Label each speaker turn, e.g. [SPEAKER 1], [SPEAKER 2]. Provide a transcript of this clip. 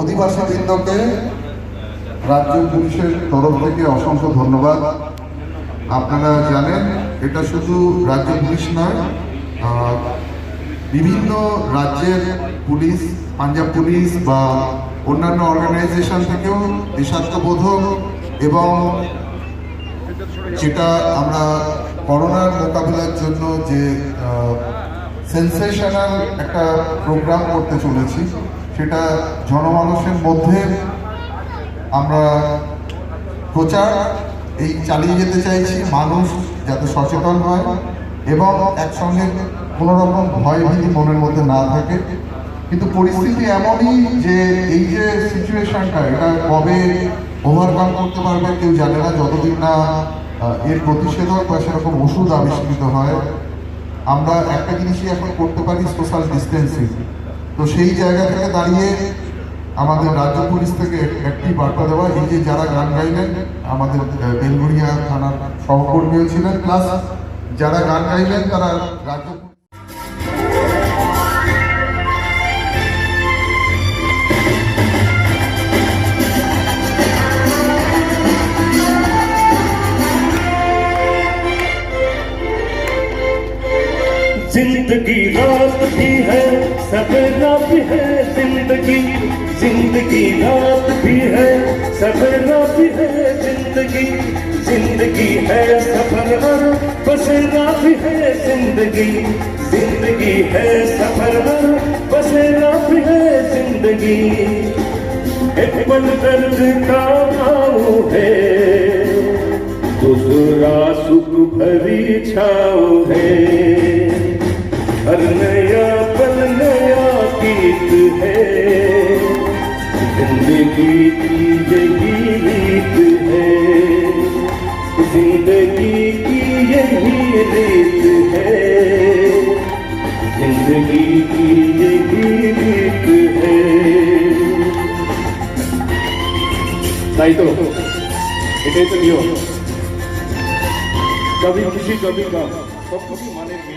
[SPEAKER 1] অধিবাসী বৃন্দকে রাজ্য পুলিশের তরফ থেকে অসংখ্য ধন্যবাদ। আপনারা জানেন, এটা শুধু রাজ্য পুলিশ নয় বিভিন্ন রাজ্যের পুলিশ, পাঞ্জাব পুলিশ বা অন্যান্য অর্গানাইজেশন থেকেও দেশাত্মবোধক এবং যেটা আমরা করোনার মোকাবিলার জন্য যে সেন্সেশনাল একটা প্রোগ্রাম করতে চলেছি। সেটা জনমানুষের মধ্যে আমরা প্রচার, এই চালিয়ে যেতে চাইছি, মানুষ যাতে সচেতন হয় এবং একসঙ্গে কোনো রকম ভয় ভীতি মনের মধ্যে না থাকে। কিন্তু পরিস্থিতি এমনই যে এই যে সিচুয়েশনটা এটা কবে ওভারকাম করতে পারবে কেউ জানে না। যতদিন না এর প্রতিষেধক বা সেরকম ওষুধ আবিষ্কৃত হয়, আমরা একটা জিনিসই এখন করতে পারি সোশ্যাল ডিস্টেন্সিং তো সেই জায়গা থেকে দাঁড়িয়ে আমাদের রাজ্য পুলিশ থেকে একটি বার্তা দেওয়া, এই যে যারা গান গাইলেন, আমাদের বেলগুড়িয়া থানার সহকর্মীও ছিলেন, প্লাস যারা গান গাইলেন, তারা রাজ্য
[SPEAKER 2] ज़िंदगी रात भी है सवेरा भी है ज़िंदगी। ज़िंदगी रात भी है सवेरा भी है ज़िंदगी। ज़िंदगी है सफ़र हर बसेरा भी है ज़िंदगी। ज़िंदगी है सफ़र हर बसेरा भी है ज़िंदगी। एक पल दर्द का नाम है, दूसरा सुख भरी छाओ है। हर नया पल नया गीत है। ज़िंदगी की यही रीत है। ज़िंदगी की यही रीत है। ज़िंदगी की यही रीत है। नहीं तो, तो कभी किसी कभी का सब कभी माने